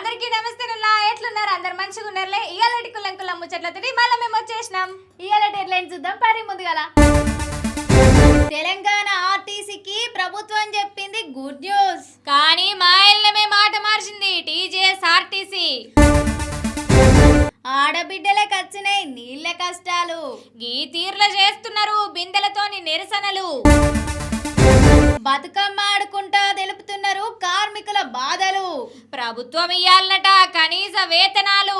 అందరికీ నమస్తే నుల్లా ఎట్లున్నారు? అందరు మంచిగా ఉన్నారులే? ఇయాలటి కుల్లం ముచ్చట్లతోటి మళ్ళీ మేము వచ్చేసినాం. ఇవాళ డెడ్లైన్ చూద్దాం. పరి ముందుగల. తెలంగాణ ఆర్టీసీకి ప్రభుత్వం చెప్పింది గుడ్ న్యూస్ కానీ మా ఇళ్ళమే మాట మార్చింది. TGS RTC. ఆడబిడ్డలకు వచ్చినాయి నీళ్ళ కష్టాలు. ఈ తీర్ల చేస్తున్నారు బిందెలతోని నిరసనలు. బతుకమ్మ ఆడుకుంటా తెలుపుతున్నారు కార్మికుల బాధలు. ప్రభుత్వం ఇయ్యాలనట కనీస వేతనాలు.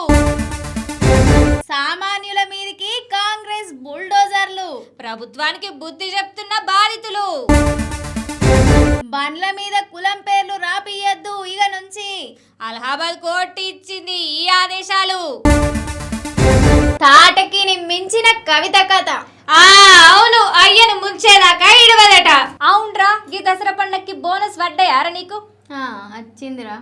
సామాన్యుల మీదికి కాంగ్రెస్ బుల్డోజర్లు. ప్రభుత్వానికి బుద్ధి చెప్తున్న బాధితులు. బండ్ల మీద కులం పేర్లు రాపియద్దు ఇక నుంచి. అలహాబాద్ కోర్టు ఇచ్చింది ఈ ఆదేశాలు. తాటకిని మించిన కవిత కథ. ఆ అవును అయ్యను ముంచేదాకా ఇడవదట. అవునరా ఈ దసరా పండక్కి బోనస్ పడ్డాయారా నీకు? వచ్చిందిరా.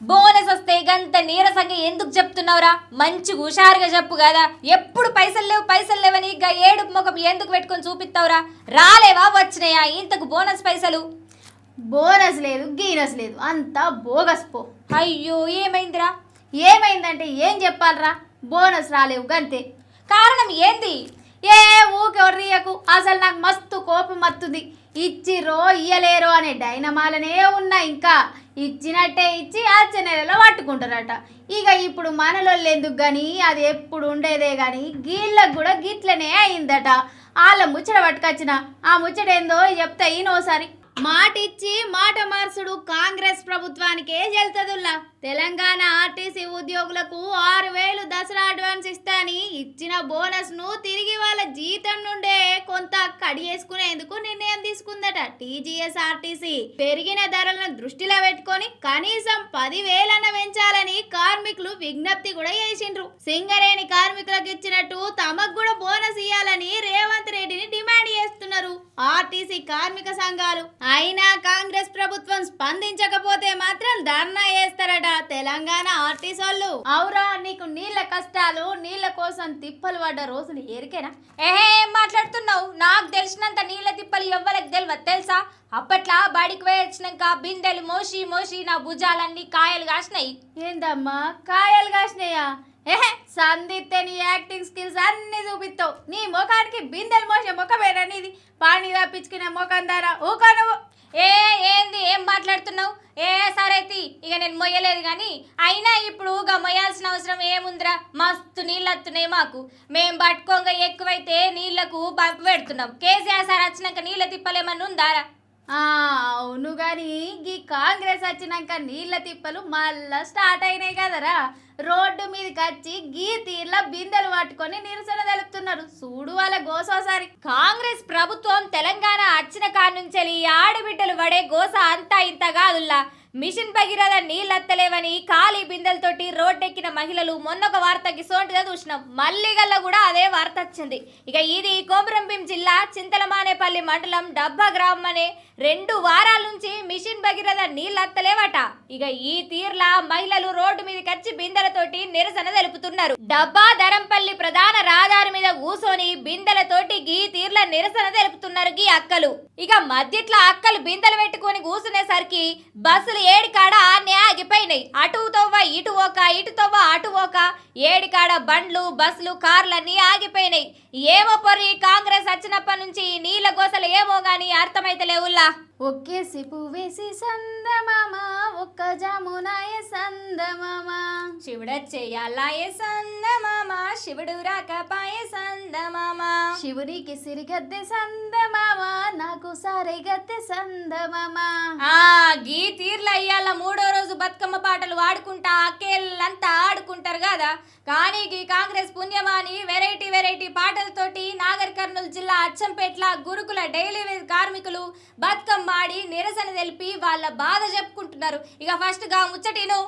బోనస్ వస్తే గంత నీరసంగా ఎందుకు చెప్తున్నావురా? మంచి హుషారుగా చెప్పు కదా. ఎప్పుడు పైసలు లేవు పైసలు లేవని ఇక ఏడు ముఖం ఎందుకు పెట్టుకొని చూపిస్తావురా? రాలేవా వచ్చినాయా ఇంతకు బోనస్ పైసలు? బోనస్ లేదు గీనస్ లేదు. అంతా బోగస్ పో. అయ్యో ఏమైందిరా? ఏమైందంటే ఏం చెప్పాలరా? బోనస్ రాలేవు గంతే. కారణం ఏంది? ఏ ఊకెవర్రియకు అసలు నాకు మస్తు కోపం వస్తుంది ఇచ్చిరో ఇయ్యలేరో అనే డైనమాలనే ఉన్నా ఇంకా. ఇచ్చినట్టే ఇచ్చి ఆచే నెలలో పట్టుకుంటారట. ఇక ఇప్పుడు మనలోళ్ళు ఎందుకు కానీ అది ఎప్పుడు ఉండేదే కానీ గీళ్ళకు కూడా గిట్లనే అయిందట. వాళ్ళ ముచ్చట పట్టుకొచ్చిన. ఆ ముచ్చట ఏందో చెప్తా ఈయనోసారి. మాట ఇచ్చి మాట మార్చుడు కాంగ్రెస్ ప్రభుత్వానికే చెల్తదుల్లా తెలంగాణ ఆర్టీసీ ఉద్యోగులకు ఆరు వేలు దసరా అడ్వాన్స్ ఇస్తాని. ఇచ్చిన బోనస్ను తిరిగి వాళ్ళ జీతం నుండే కొంత కడియేసుకునేందుకు నిర్ణయం తీసుకుందట టీజీఎస్ ఆర్టీసీ. పెరిగిన ధరలను దృష్టిలో పెట్టుకొని కనీసం పదివేలన్న పెంచాలని కార్మికులు విజ్ఞప్తి కూడా చేసిండ్రు. సింగరేణి కార్మికులకు ఇచ్చినట్టు తమకు కూడా బోనస్ ఇవ్వాలని రేవంత్ రెడ్డిని డిమాండ్ చేస్తున్నారు ఆర్టీసీ కార్మిక సంఘాలు. అయినా కాంగ్రెస్ ప్రభుత్వం స్పందించకపోతే మాత్రం ధర్నా చేస్తారట తెలంగాణ ఆర్టీసీ వాళ్ళు. అవురా నీకు నీళ్ళ కష్టాలు నీళ్ళ కోసం తిప్పలు పడ్డ రోజులు ఎరికేనా ఏహే ఏం మాట్లాడుతున్నావు? నాకు తెలిసినంత నీళ్ళ తిప్పలు ఎవ్వరికి తెలియదు తెలుసా? అప్పట్లా బడికి పోయి వచ్చినాక బిందెలు మోసి మోసి నా భుజాలన్నీ కాయలు కాసినాయి. ఏందమ్మా కాయలు కాసినాయా? ఏహే సందిత్తే నీ యాక్టింగ్ స్కిల్స్ అన్ని చూపిస్తావు. నీ ముఖానికి బిందెలు మోసే ముఖమేనా నీది? పానీ తప్పించుకునే ముఖం దారా ఊకా నువ్వు. ఏ ఏంది ఏం మాట్లాడుతున్నావు? ఏ సరైతే ఇక నేను మొయ్యలేదు కానీ అయినా ఇప్పుడు ఇక మొయ్యాల్సిన అవసరం ఏముందిరా? మస్తు నీళ్ళు వస్తున్నాయి మాకు. మేం పట్టుకోగా ఎక్కువైతే నీళ్ళకు పంపు పెడుతున్నాం. కేసీఆర్ సార్ వచ్చినాక నీళ్ళ తిప్పలేమన్నా ఉందారా అవును గాని ఈ కాంగ్రెస్ వచ్చినాక నీళ్ళ తిప్పలు మళ్ళా స్టార్ట్ అయినాయి కదరా. రోడ్డు మీదకి వచ్చి గీ తీర్ల బిందెలు పట్టుకొని నిరసన తెలుపుతున్నారు. చూడు వాళ్ళ గోసోసారి. కాంగ్రెస్ ప్రభుత్వం తెలంగాణ అచ్చిన కాడ నుంచి ఆడబిడ్డలు పడే గోస అంతా ఇంత కాదుల్లా. మిషన్ భగీరథ నీళ్ళెత్తలేవని ఖాళీ బిందెలతోటి రోడ్డెక్కిన మహిళలు మొన్నొక వార్తకి సోంటిగా చూసినాం. మల్లిగల్ల కూడా అదే వార్త వచ్చింది. ఇక ఇది కోమరంభీం జిల్లా చింతలమానేపల్లి మండలం డబ్బా గ్రామం అనే రెండు వారాల నుంచి మిషన్ భగీరథ నీళ్ళత్తలేవట. ఇక ఈ తీర్లా మహిళలు రోడ్డు మీద కచ్చి బిందెలతోటి నిరసన తెలుపుతున్నారు. డబ్బా ధరంపల్లి ప్రధాన రహదారి మీద కూసోని బిందెలతోటి గీ తీర్ల నిరసన తెలుపుతున్నారు గీ అక్కలు. ఇక మధ్యట్లో అక్కలు బిందెలు పెట్టుకొని కూసునేసరికి బస్సులు ఏడికాడ ఆనే ఆగిపోయినాయి. అటు తవ్వ ఇటు ఓక ఇటు తవ్వ అటు ఓక ఏడి కాడ బండ్లు బస్సులు కార్లన్నీ ఆగిపోయినాయి. ఏమో పొర్రి కాంగ్రెస్ వచ్చినప్పటి నుంచి ఈ నీళ్ళ గోసలు ఏమో గాని అర్థమైతలేవుల్లా. lá! సిపు వేసి సందమామ ఒక్క జామునాయ సందమామ. శివుడచ్చేయాలాయ సందమామ శివుడు రాకపాయ సందమామ. శివునికి సిరిగద్దె సందమామ నాకు సారెగద్దె సందమామ. ఆ గీ తీర్ల అయ్యాల మూడో రోజు బతుకమ్మ పాటలు వాడుకుంటా అక్కేళ్ళంతా ఆడుకుంటారు కదా కానీ గీ కాంగ్రెస్ పుణ్యమాని వెరైటీ వెరైటీ పాటలతోటి నాగర్ కర్నూలు జిల్లా అచ్చంపేట్ల గురుకుల డైలీ కార్మికులు బతుకమ్మ ఆడి నిరసన తెలిపి వాళ్ళ బాధ చెప్పుకుంటున్నారు. ఇక ఫస్ట్గా ముచ్చటిను.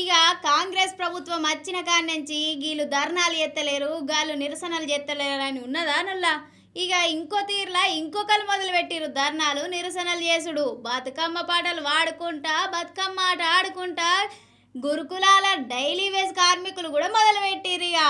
ఇక కాంగ్రెస్ ప్రభుత్వం వచ్చిన కాడి నుంచి గీళ్ళు ధర్నాలు ఎత్తలేరు గాళ్ళు నిరసనలు చేత్తలేరు అని ఉన్నదా నల్లా? ఇక ఇంకో తీరులా ఇంకొకరు మొదలుపెట్టిరు ధర్నాలు నిరసనలు చేసుడు. బతుకమ్మ పాటలు వాడుకుంటా బతుకమ్మ ఆట ఆడుకుంటా గురుకులాల డైలీ వేస్ కార్మికులు కూడా మొదలుపెట్టిరు ఇక.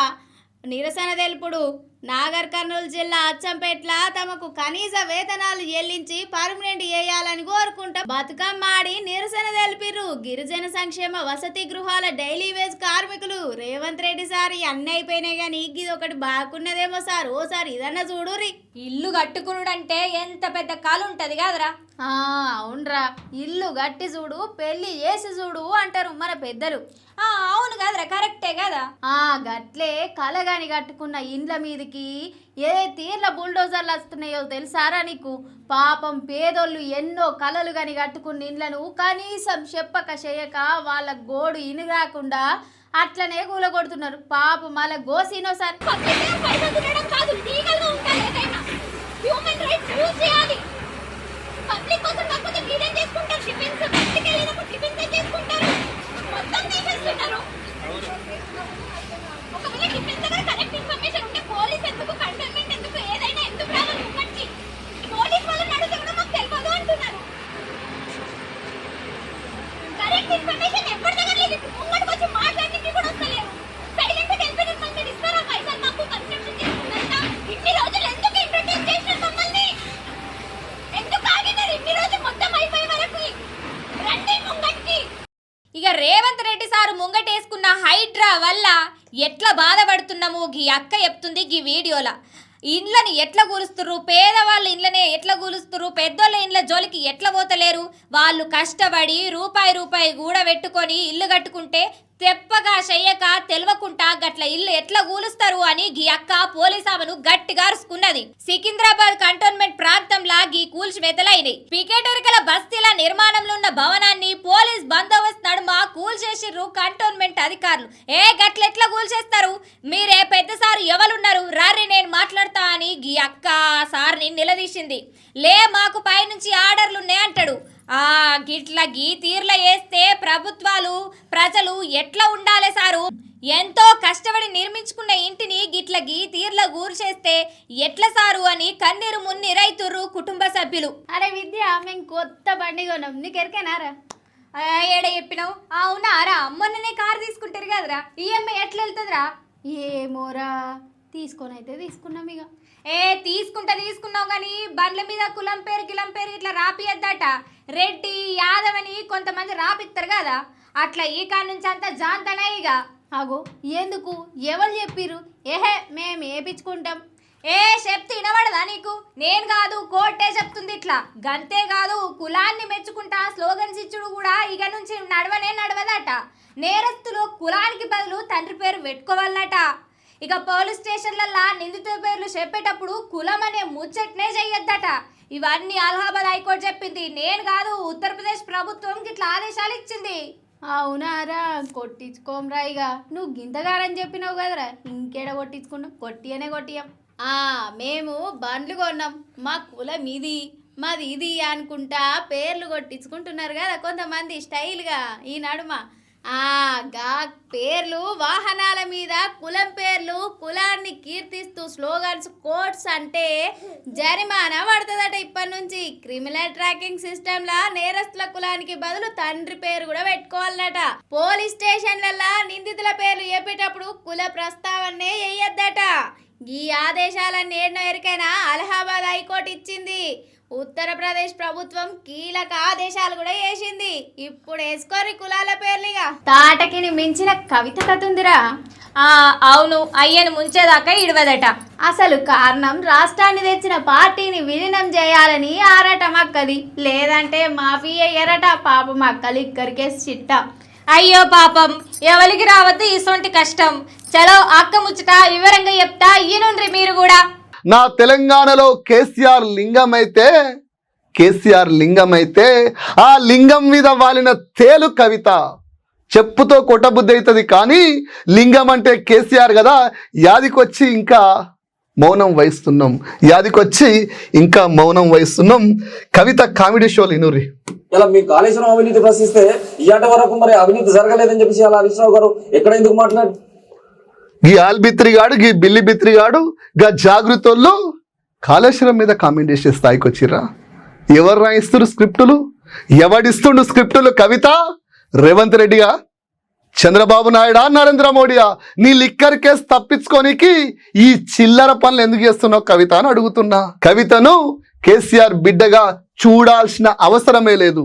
నిరసన తెలుపుడు. నాగర్ కర్నూలు జిల్లా అచ్చంపేట్ల తమకు కనీస వేతనాలు చెల్లించి పర్మనెంట్ చేయాలని కోరుకుంటా బతుకమ్మ ఆడి నిరసన తెలిపిర్రు. గిరిజన సంక్షేమ వసతి గృహాల డైలీ వేజ్ కార్మికులు రేవంత్ రెడ్డి సార్ అన్నీ అయిపోయినాయి కానీ ఇది ఒకటి బాగున్నదేమో సార్. ఓ సార్ ఇదన్నా చూడురి ఇల్లు కట్టుకునుడంటే ఎంత పెద్ద కాలు ఉంటది కాదురా. అవునరా. ఇల్లు గట్టి చూడు పెళ్ళి చేసి చూడు అంటారు మన పెద్దలు. ఆ, అవును కాదురా కరెక్టే కదా. ఆ గట్లే కలగాని కట్టుకున్న ఇండ్ల మీదకి ఏ తీర్ల బుల్డోజర్లు వస్తున్నాయో తెలుసారా నీకు? పాపం పేదోళ్ళు ఎన్నో కలలు గాని కట్టుకున్న ఇండ్లను కనీసం చెప్పక చేయక వాళ్ళ గోడు ఇనుగాకుండా అట్లనే కూలగొడుతున్నారు. పాపం వాళ్ళ గోసినో సార్. పబ్లిక్ కోసం కాకపోతే మీరేం చేసుకుంటారు? టిఫిన్స్ బయటికి వెళ్ళినప్పుడు టిఫిన్స్ ఏం చేసుకుంటారు? మొత్తం తీసేస్తున్నారు కరెక్ట్ ఇన్ఫర్మేషన్ ఉంటే పోలీస్ ఎందుకు ఎందుకు ఏదైనా ఎందుకు పోలీస్ తెలియదు అంటున్నారు. కరెక్ట్ ఇన్ఫర్మేషన్ కూడా ఇన్ని రోజులు ఎందుకు ఎందుకు ఇన్ని మొత్తం అయిపోయే వరకు. ఇక రేవంత్ రెడ్డి సారు ముంగటేసుకున్న హైడ్రా వల్ల ఎట్లా బాధపడుతున్నాము గీ అక్క చెప్తుంది గీ వీడియోలో. ఇండ్లని ఎట్లా కూలుస్తుర్రు? పేదవాళ్ళ ఇండ్లనే ఎట్లా కూలుస్తుర్రు? పెద్దోళ్ళ ఇండ్ల జోలికి ఎట్లా పోతలేరు? వాళ్ళు కష్టపడి రూపాయి రూపాయి కూడా పెట్టుకొని ఇల్లు కట్టుకుంటే తెప్పగా చెయ్యక తెలవకుండా గట్ల ఇల్లు ఎట్లా కూలుస్తారు అని గీ అక్క పోలీస్ ఆమెను గట్టిగా అరుచుకున్నది సికింద్రాబాద్ కంటోన్మెంట్ ప్రాంతంలా గీ కూల్చి వెతలైంది పికెటరికల బస్తీల నిర్మాణంలో ఉన్న భవనాన్ని పోలీస్ బందోబస్తు నడుమ కూల్చేసిర్రు కంటోన్మెంట్ అధికారులు. ఏ గట్ల ఎట్లా కూల్చేస్తారు? మీరే పెద్దసారు ఎవరున్నారు రారి నేను మాట్లాడతా అక్క సార్ని నిలదీసింది. లే మాకు పైనుంచి ఆర్డర్లు ఉన్నాయి అంటాడు. ఆ గిట్ల గీ తీర్ల వేస్తే ప్రభుత్వాలు ప్రజలు ఎట్లా ఉండాలి సారు? ఎంతో కష్టపడి నిర్మించుకున్న ఇంటిని గిట్ల గీ తీర్ల గూర్చేస్తే ఎట్ల సారు అని కన్నీరు మున్ని రైతుర్రు కుటుంబ సభ్యులు. అరే విద్య మేము కొత్త బండి కొన్నాం. నీకు ఎరికేనారా ఏడ చెప్పినావు? అవునారా మొన్ననే కారు తీసుకుంటారు కదరా. ఈఎంఐ ఎట్లా వెళ్తుందిరా ఏమోరా తీసుకొని అయితే తీసుకున్నాం ఇక ఏ తీసుకుంటా తీసుకున్నావు కానీ బండ్ల మీద కులం పేరు గిలం పేరు ఇట్లా రాపియద్దట. రెడ్డి యాదవ్ అని కొంతమంది రాపిస్తారు కదా. అట్లా ఈ కాడ నుంచి అంతా జాంతనే ఇక అగో ఎందుకు? ఎవరు చెప్పిర్రు? ఏహే మేము ఏపించుకుంటాం. ఏ చెప్తే వినబడదా నీకు? నేను కాదు కోర్టే చెప్తుంది ఇట్లా. గంతే కాదు కులాన్ని మెచ్చుకుంటా స్లోగన్స్ ఇచ్చుడు కూడా ఇక నుంచి నడవనే నడవదట. నేరస్తులు కులానికి బదులు తండ్రి పేరు పెట్టుకోవాలట ఇక పోలీస్ స్టేషన్లల్లా నిందితుల పేర్లు చెప్పేటప్పుడు కులం అనే ముచ్చట్నే చెయ్యొద్దట. ఇవన్నీ అలహాబాద్ హైకోర్టు చెప్పింది. నేను కాదు ఉత్తరప్రదేశ్ ప్రభుత్వం ఇట్లా ఆదేశాలు ఇచ్చింది. అవునారా కొట్టించుకోమరా ఇక నువ్వు గింతగారని చెప్పినావు కదరా. ఇంకేడ కొట్టించుకున్నాం కొట్టియనే కొట్టియం. ఆ మేము బండ్లు కొన్నాం. మా కులం ఇది మాది ఇది అనుకుంటా పేర్లు కొట్టించుకుంటున్నారు కదా కొంతమంది స్టైల్గా ఈ నడుమ. ఆ గా పేర్లు వాహనాల మీద కులం పేర్లు కులాన్ని కీర్తిస్తూ స్లోగన్స్ కోట్స్ అంటే జరిమానా పడుతుందట ఇప్పటి నుంచి. క్రిమినల్ ట్రాకింగ్ సిస్టమ్ లా నేరస్తుల కులానికి బదులు తండ్రి పేరు కూడా పెట్టుకోవాలట పోలీస్ స్టేషన్లలా నిందితుల పేర్లు చెప్పేటప్పుడు కుల ప్రస్తావనే వేయద్దట ఈ ఆదేశాలన్నీ ఎన్నో ఎరికైనా అలహాబాద్ హైకోర్టు ఇచ్చింది. ఉత్తరప్రదేశ్ ప్రభుత్వం కీలక ఆదేశాలు కూడా వేసింది. ఇప్పుడు వేసుకోరి కులాల పేర్లుగా తాటకిని మించిన కవిత కథ ఉందిరా ఆ అవును అయ్యను ముంచేదాకా ఇడవదట. అసలు కారణం రాష్ట్రాన్ని తెచ్చిన పార్టీని విలీనం చేయాలని ఆరాటం అక్కది. లేదంటే మాఫీ అయ్యారట పాపం అక్కలు ఇక్కడికే చిట్ట. అయ్యో పాపం ఎవరికి రావద్దు ఇసొంటి కష్టం. చలో అక్క ముచ్చట వివరంగా చెప్తా ఈనుండ్రి మీరు కూడా. నా తెలంగాణలో కేసీఆర్ లింగం అయితే కేసీఆర్ లింగం అయితే ఆ లింగం మీద వాలిన తేలు కవిత. చెప్పుతో కొట్టబుద్ధి అవుతుంది కానీ లింగం అంటే కేసీఆర్ కదా యాదికొచ్చి ఇంకా మౌనం వహిస్తున్నాం. యాదికొచ్చి ఇంకా మౌనం వహిస్తున్నాం. కవిత కామెడీ షోలు ఇనురి ఇలా మీ కాళేశ్వరం అవినీతి ప్రశ్నిస్తే ఇయాట వరకు మరి అవినీతి జరగలేదని చెప్పేసి అలా హరీశ్రావు గారు ఎక్కడ ఎందుకు మాట్లాడారు గీ ఆల్బిత్రిగాడు గీ బిల్లి బిత్రిగాడు గా జాగృతోళ్ళు కాళేశ్వరం మీద కామెంట్ చేసే స్థాయికి వచ్చిర్రా? ఎవరు రాయిస్తున్నారు స్క్రిప్టులు? ఎవడిస్తుండు స్క్రిప్టులు కవిత? రేవంత్ రెడ్డిగా చంద్రబాబు నాయుడా? నరేంద్ర మోడీయా? నీ లిక్కర్ కేసు తప్పించుకోనికి ఈ చిల్లర పనులు ఎందుకు చేస్తున్నావు కవిత అని అడుగుతున్నా. కవితను కేసీఆర్ బిడ్డగా చూడాల్సిన అవసరమే లేదు.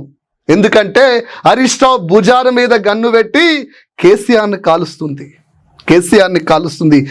ఎందుకంటే హరీష్ రావు భుజాల మీద గన్ను పెట్టి కేసీఆర్ని కాలుస్తుంది. కేసీఆర్ని కాలుస్తుంది.